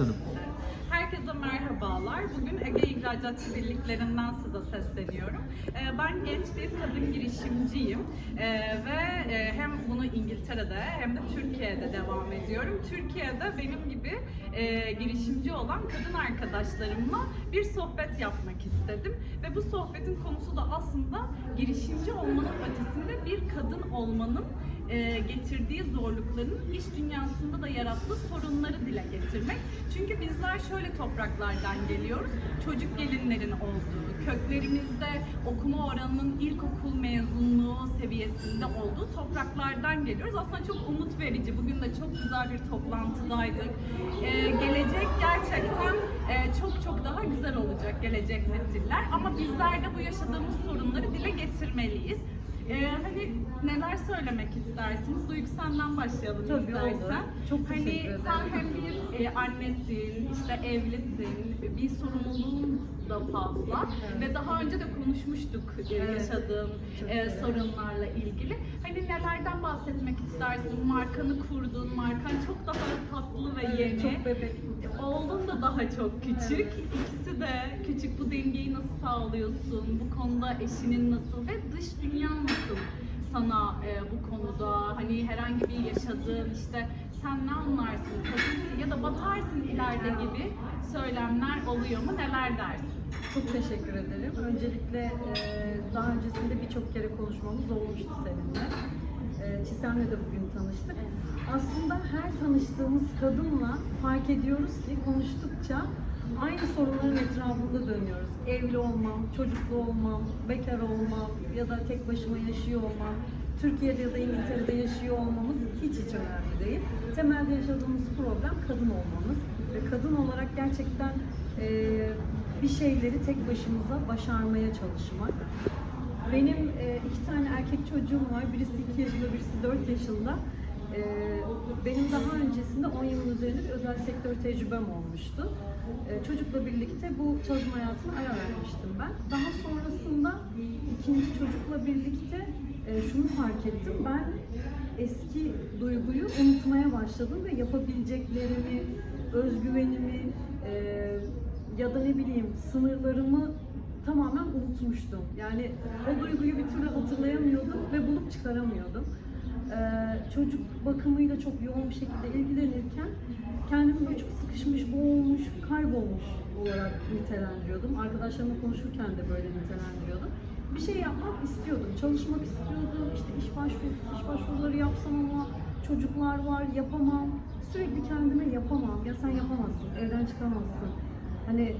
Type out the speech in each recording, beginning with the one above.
Hanım. Herkese merhabalar. Bugün Ege İhracatçı Birliklerinden size sesleniyorum. Ee, Ben genç bir kadın girişimciyim Ee, ve e, hem bunu İngiltere'de hem de Türkiye'de devam ediyorum. Türkiye'de benim gibi e, girişimci olan kadın arkadaşlarımla bir sohbet yapmak istedim ve bu sohbetin konusu da aslında girişimci olmanın ötesinde bir kadın olmanın e, getirdiği zorlukların iş dünyasında da yarattığı sorunları dile getirmek. Çünkü bizler şöyle topraklardan geliyoruz. Çocuk gelinlerin olduğu, köklerimizde okuma oranının ilkokul seviyesinde olduğu topraklardan geliyoruz. Aslında çok umut verici. Bugün de çok güzel bir toplantıdaydık. E, gelecek gerçekten e, çok çok daha güzel olacak gelecek nesiller. Ama bizler de bu yaşadığımız sorunları dile getirmeliyiz. Ee, hani neler söylemek istersiniz? Duygu senden başlayalım Tabii, istersen. olur. Çok hani teşekkür ederim. sen hem bir e, annesin, işte evlisin, bir sorumluluğun da fazla ve daha önce de konuşmuştuk e, Evet. yaşadığın e, sorunlarla ilgili. Hani nelerden bahsetmek istersin? Markanı kurdun, markan çok daha tatlı ve Evet, yeni. çok bebek. Oğlun da daha çok küçük. İkisi de küçük. Bu dengeyi nasıl sağlıyorsun? Bu konuda eşinin nasıl ve dış dünyan nasıl sana e, bu konuda hani herhangi bir yaşadığın işte sen ne anlarsın, kadınsın ya da batarsın ileride gibi söylemler oluyor mu? Neler dersin? Çok teşekkür ederim. Öncelikle e, daha öncesinde birçok kere konuşmamız olmuştu seninle. E, Çisem'le de bugün tanıştık. Aslında her tanıştığımız kadınla fark ediyoruz ki konuştukça aynı sorunların etrafında dönüyoruz. Evli olmam, çocuklu olmam, bekar olmam ya da tek başıma yaşıyor olmam, Türkiye'de ya da İngiltere'de yaşıyor olmamız hiç hiç önemli değil. Temelde yaşadığımız problem kadın olmamız ve kadın olarak gerçekten e, bir şeyleri tek başımıza başarmaya çalışmak. Benim e, iki tane erkek çocuğum var. Birisi 2 yaşında, birisi 4 yaşında. E, benim daha öncesinde 10 yılın üzerinde bir özel sektör tecrübem olmuştu. E, çocukla birlikte bu çalışma hayatına ara vermiştim ben. Daha sonrasında ikinci çocukla birlikte e, şunu fark ettim. Ben eski duyguyu unutmaya başladım ve yapabileceklerimi, özgüvenimi, e, ya da ne bileyim sınırlarımı tamamen unutmuştum. Yani o duyguyu bir türlü hatırlayamıyordum ve bulup çıkaramıyordum. Ee, çocuk bakımıyla çok yoğun bir şekilde ilgilenirken kendimi böyle çok sıkışmış, boğulmuş, kaybolmuş olarak nitelendiriyordum. Arkadaşlarımla konuşurken de böyle nitelendiriyordum. Bir şey yapmak istiyordum, çalışmak istiyordum, işte iş başvurusu, iş başvuruları yapsam ama çocuklar var, yapamam. Sürekli kendime yapamam, ya sen yapamazsın, evden çıkamazsın. Hani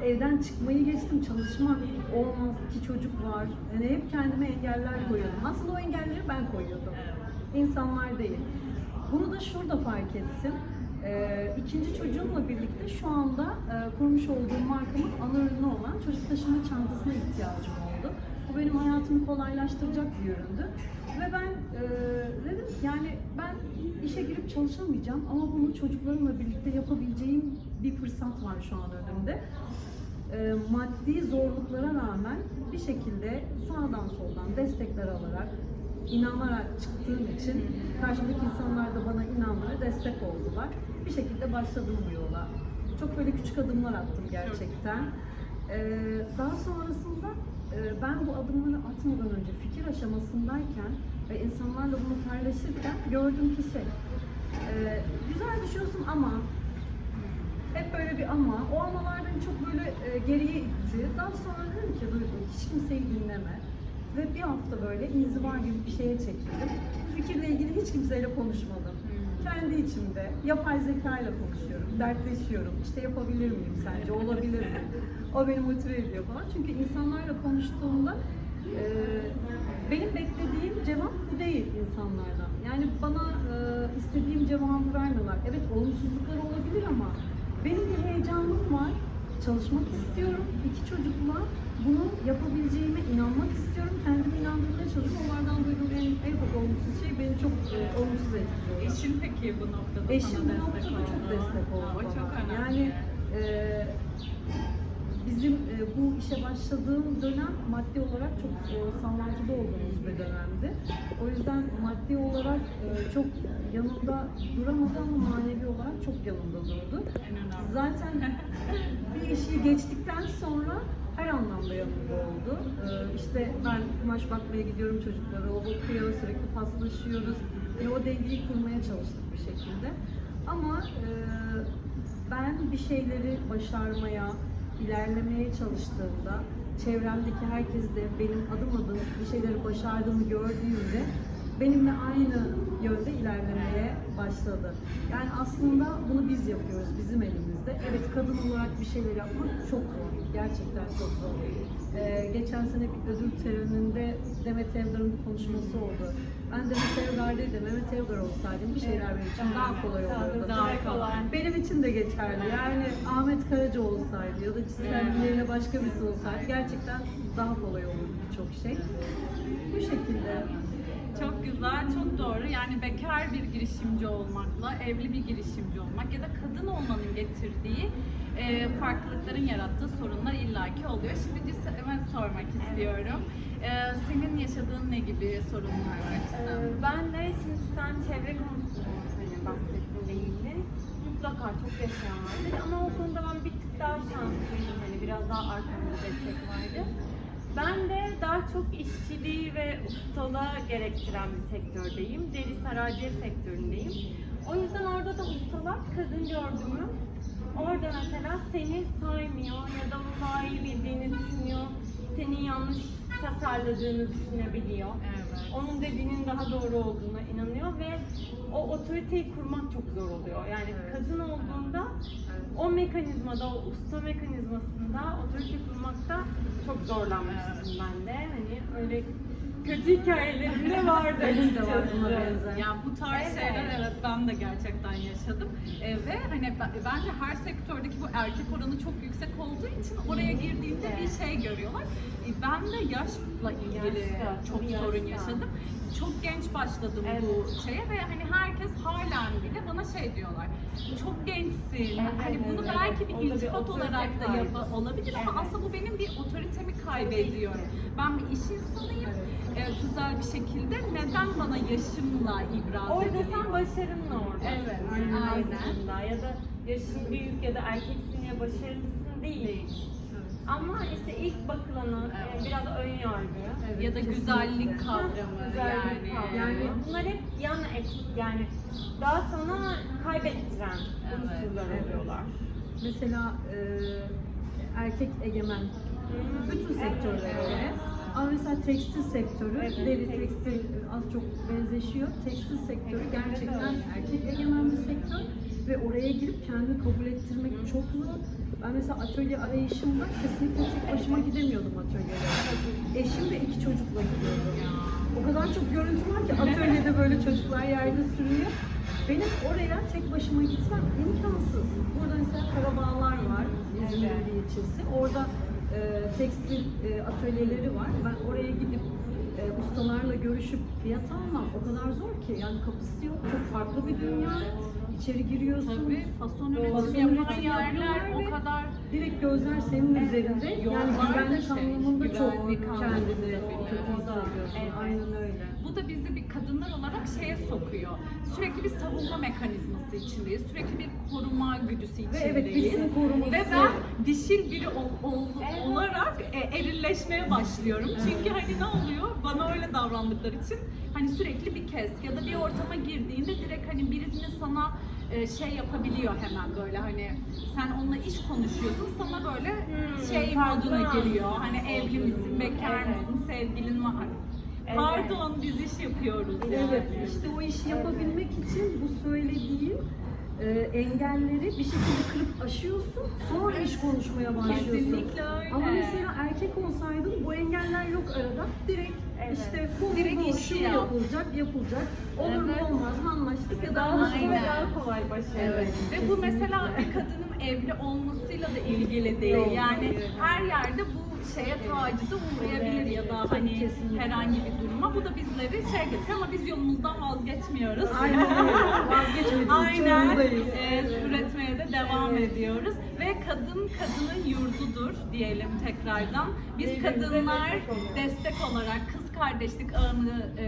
e, evden çıkmayı geçtim, çalışmak olmaz, iki çocuk var. Yani hep kendime engeller koyuyordum. Aslında o engelleri ben koyuyordum. İnsanlar değil. Bunu da şurada fark ettim. Ee, ikinci çocuğumla birlikte şu anda e, kurmuş olduğum markamın ana ürünü olan çocuk taşıma çantasına ihtiyacım oldu. Bu benim hayatımı kolaylaştıracak bir üründü. Ve ben e, dedim işe girip çalışamayacağım ama bunu çocuklarımla birlikte yapabileceğim bir fırsat var şu an önümde. E, maddi zorluklara rağmen bir şekilde sağdan soldan destekler alarak, inanarak çıktığım için karşımdaki insanlar da bana inandı destek oldular. Bir şekilde başladım bu yola. Çok böyle küçük adımlar attım gerçekten. E, daha sonrasında e, ben bu adımları atmadan önce fikir aşamasındayken ve insanlarla bunu paylaşırken gördüm ki şey, e, güzel düşüyorsun ama hep böyle bir ama. O amalar beni çok böyle e, geriye itti. Daha sonra dedim ki Duygu hiç kimseyi dinleme. Ve bir hafta böyle inziva gibi bir şeye çekildim. Bu fikirle ilgili hiç kimseyle konuşmadım. Kendi içimde yapay zeka ile konuşuyorum, dertleşiyorum. İşte yapabilir miyim sence, olabilir mi? O beni motive ediyor falan. Çünkü insanlarla konuştuğumda e, benim beklediğim insanlardan. Yani bana e, istediğim cevabı vermiyorlar. Evet olumsuzluklar olabilir ama benim bir heyecanım var. Çalışmak istiyorum. İki çocukla bunu yapabileceğime inanmak istiyorum. Kendimi inandırmaya çalışıyorum. Onlardan duyduğum en, en çok olumsuz şey beni çok e, olumsuz etkiliyor. Eşin peki bu noktada Eşim bu destek noktada çok destek oldu O çok önemli. Yani e, bizim e, bu işe başladığım dönem maddi olarak çok e, sallantıda olduğumuz bir dönemdi. O yüzden maddi olarak e, çok yanımda duramadı ama manevi olarak çok yanımda durdu. Zaten bir işi geçtikten sonra her anlamda yanımda oldu. Ee, işte ben kumaş bakmaya gidiyorum çocuklara, o bakıyor, sürekli paslaşıyoruz. E, o dengeyi kurmaya çalıştık bir şekilde. Ama e, ben bir şeyleri başarmaya, ilerlemeye çalıştığımda çevremdeki herkes de benim adım adım bir şeyleri başardığımı gördüğünde benimle aynı yönde ilerlemeye başladı. Yani aslında bunu biz yapıyoruz, bizim elimizde. Evet kadın olarak bir şeyler yapmak çok zor. Gerçekten çok zor. Ee, geçen sene bir ödül töreninde Demet Evgar'ın bir konuşması oldu. Ben Demet Evgar değil de Mehmet Evgar olsaydım bir şeyler benim için daha kolay olurdu. Daha kolay. Benim için de geçerli. Yani Ahmet Karaca olsaydı ya da Çisel'in yerine başka birisi olsaydı gerçekten daha kolay olurdu birçok şey. Bu şekilde. Çok güzel, çok doğru. Yani bekar bir girişimci olmakla evli bir girişimci olmak ya da kadın olmanın getirdiği e, farklılıkların yarattığı sorunlar illaki oluyor. Şimdi hemen sormak istiyorum. E, senin yaşadığın ne gibi sorunlar var? Ee, ben de şimdi sen çevre konusunda hani bahsettin değildin. Mutlaka çok yaşayan vardır ama o konuda ben bir tık daha şanslıyım. Hani biraz daha arkamda destek vardı. Ben de daha çok işçiliği ve ustalığa gerektiren bir sektördeyim. Deri saraciye sektöründeyim. O yüzden orada da ustalar kadın gördüm mü orada mesela seni saymıyor ya da onu daha iyi bildiğini düşünüyor. Senin yanlış tasarladığını düşünebiliyor Evet. onun dediğinin daha doğru olduğuna inanıyor ve o otoriteyi kurmak çok zor oluyor. Yani Evet. kadın olduğunda o mekanizmada, o usta mekanizmasında otorite kurmakta çok zorlanmıştım ben de. Hani öyle kötü hikayelerim de vardı. Benim de var buna benzer. Ya bu tarz Evet. şeyler evet ben de gerçekten yaşadım. E, ve hani ben- bence her sektördeki bu erkek oranı çok yüksek olduğu için oraya girdiğinde bir şey görüyorlar. Ben de yaşla ilgili Yaşta, çok sorun yaşta. yaşadım. Çok genç başladım bu Evet. şeye ve hani herkes halen bile bana şey diyorlar. Çok gençsin. Evet, hani bunu evet. belki bir bir iltifat olarak da yap- olabilir ama Evet. aslında bu benim bir otoritemi kaybediyorum. Ben bir iş insanıyım. E, güzel bir şekilde neden bana yaşımla ibraz Orada ediliyor? sen başarınla orada. Evet, Aynen. aynen. Ya da yaşın büyük ya da erkeksin ya başarılısın değil. Değil. Ama işte ilk bakılanı e, Evet. biraz ön yargı. Evet, ya da kesinlikle. güzellik kavramı Güzellik yani. kavramı. Yani- bunlar hep yan et yani daha sana kaybettiren Evet, unsurlar evet. oluyorlar. Mesela e, erkek egemen bütün sektörlere göre. Ama mesela tekstil sektörü, Evet, deri tekstil. tekstil az çok benzeşiyor. Tekstil sektörü gerçekten erkek egemen bir sektör ve oraya girip kendini kabul ettirmek çok zor. Ben mesela atölye arayışımda kesinlikle tek başıma gidemiyordum atölyelere. Eşim ve iki çocukla gidiyordum. O kadar çok görüntü var ki atölyede böyle çocuklar yerde sürüyor. Benim oraya tek başıma gitmem imkansız. Burada mesela Karabağlar var, bir ilçesi. Orada e, tekstil e, atölyeleri var. Ben oraya gidip e, ustalarla görüşüp fiyat almam o kadar zor ki. Yani kapısı yok, çok farklı bir dünya. İçeri giriyorsun, Tabii fason üretimi yapan yerler o kadar direkt gözler senin üzerinde. Yani güvenlik şey, anlamında çok kendini kötü hissediyorsun. Evet. Aynen öyle. Bu da bizi bir kadınlar olarak şeye sokuyor. Sürekli bir savunma mekanizması içindeyiz. Sürekli bir koruma güdüsü Ve içindeyiz. evet birisini koruması. Ve ben dişil biri ol- ol- Evet. olarak e, erilleşmeye başlıyorum. Çünkü hani ne oluyor? Bana öyle davrandıkları için hani sürekli bir kez ya da bir ortama girdiğinde direkt hani birisini sana e, şey yapabiliyor hemen böyle hani sen onunla iş konuşuyorsun sana böyle Hmm, şey moduna giriyor. Hani evli misin, bekar Evet. mısın, sevgilin var. Evet. Pardon biz iş yapıyoruz yani. Evet, işte o işi yapabilmek için bu söylediğim e, engelleri bir şekilde kırıp aşıyorsun, sonra iş konuşmaya başlıyorsun. Kesinlikle öyle. Ama mesela erkek olsaydın bu engeller yok arada. Direkt Evet. işte bu Direkt bu, işi şu yap. yapılacak, yapılacak. Olur mu Evet. olmaz mı anlaştık ya da Daha anlaştık. kolay, Aynen. daha kolay başarılı. Evet. Ve bu mesela bir kadının evli olmasıyla da ilgili değil. Yani her yerde bu şeye tacize uğrayabilir ya da hani kesinlikle. herhangi bir duruma. Bu da bizleri şey getiriyor ama biz yolumuzdan vazgeçmiyoruz. Aynen. Vazgeçmediğimiz Aynen. Ee, üretmeye de devam ediyoruz. Ve kadın kadının yurdudur diyelim tekrardan. Biz kadınlar destek olarak kız kardeşlik ağını e,